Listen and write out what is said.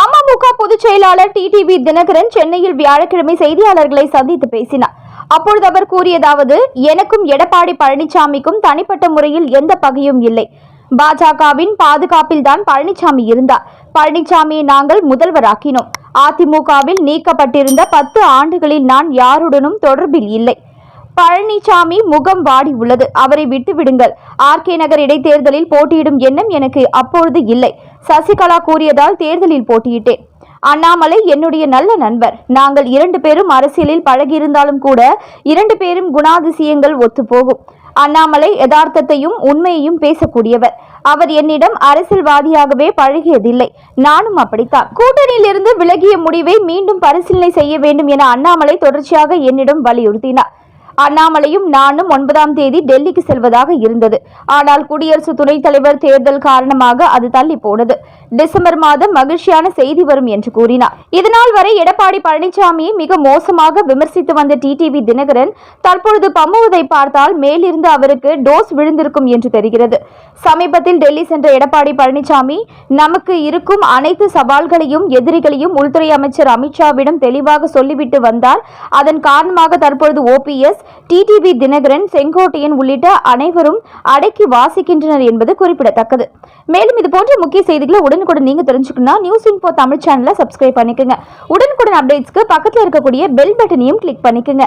அமமுக பொதுச் செயலாளர் டிடிவி தினகரன் சென்னையில் வியாழக்கிழமை செய்தியாளர்களை சந்தித்து பேசினார். அப்பொழுது அவர் கூறியதாவது எனக்கும் எடப்பாடி பழனிசாமிக்கும் தனிப்பட்ட முறையில் எந்த பகையும் இல்லை. பாஜகவின் பாதுகாப்பில் தான் பழனிசாமி இருந்தார். பழனிசாமியை நாங்கள் முதல்வராக்கினோம். அதிமுகவில் நீக்கப்பட்டிருந்த பத்து ஆண்டுகளில் நான் யாருடனும் தொடர்பில் இல்லை. பழனிசாமி முகம் வாடி உள்ளது. அவரை விட்டு விடுங்கள். ஆர்கே நகர் இடைத்தேர்தலில் போட்டியிடும் எண்ணம் எனக்கு அப்பொழுது இல்லை. சசிகலா கூறியதால் தேர்தலில் போட்டியிட்டேன். அண்ணாமலை என்னுடைய நல்ல நண்பர். நாங்கள் இரண்டு பேரும் அரசியலில் பழகியிருந்தாலும் கூட இரண்டு பேரும் குணாதிசயங்கள் ஒத்துப்போகும் அண்ணாமலை யதார்த்தத்தையும் உண்மையையும் பேசக்கூடியவர். அவர் என்னிடம் அரசியல்வாதியாகவே பழகியதில்லை. நானும் அப்படித்தான். கூட்டணியிலிருந்து விலகிய முடிவை மீண்டும் பரிசீலனை செய்ய வேண்டும் என அண்ணாமலை தொடர்ச்சியாக என்னிடம் வலியுறுத்தினார். அண்ணாமலையும் நானும் ஒன்பதாம் தேதி டெல்லிக்கு செல்வதாக இருந்தது. ஆனால் குடியரசு துணைத் தலைவர் தேர்தல் காரணமாக அது தள்ளி போனது. டிசம்பர் மாதம் மகிழ்ச்சியான செய்தி வரும் என்று கூறினார். இதனால் வரை எடப்பாடி பழனிசாமியை மிக மோசமாக விமர்சித்து வந்த டிடிவி தினகரன் தற்பொழுது பம்முவதை பார்த்தால் மேலிருந்து அவருக்கு டோஸ் விழுந்திருக்கும் என்று தெரிகிறது. சமீபத்தில் டெல்லி சென்ற எடப்பாடி பழனிசாமி நமக்கு இருக்கும் அனைத்து சவால்களையும் எதிரிகளையும் உள்துறை அமைச்சர் அமித்ஷாவிடம் தெளிவாக சொல்லிவிட்டு வந்தார் அதன் காரணமாக தற்பொழுது ஓபிஎஸ் டிடிவி தினகரன் செங்கோட்டையன் உள்ளிட்ட அனைவரும் அடக்கி வாசிக்கின்றனர் என்பது குறிப்பிடத்தக்கது. மேலும் இதுபோன்ற முக்கிய செய்திகளை உடன் உடனுக்குடன் நீங்க தெரிஞ்சுக்கணும்னா நியூஸ் இன்போ தமிழ் சேனலை சப்ஸ்கிரைப் பண்ணிக்கோங்க. உடனுக்குடன் அப்டேட்ஸ்க்கு பக்கத்தில் இருக்கக்கூடிய பெல் பட்டனையும் கிளிக் பண்ணிக்கோங்க.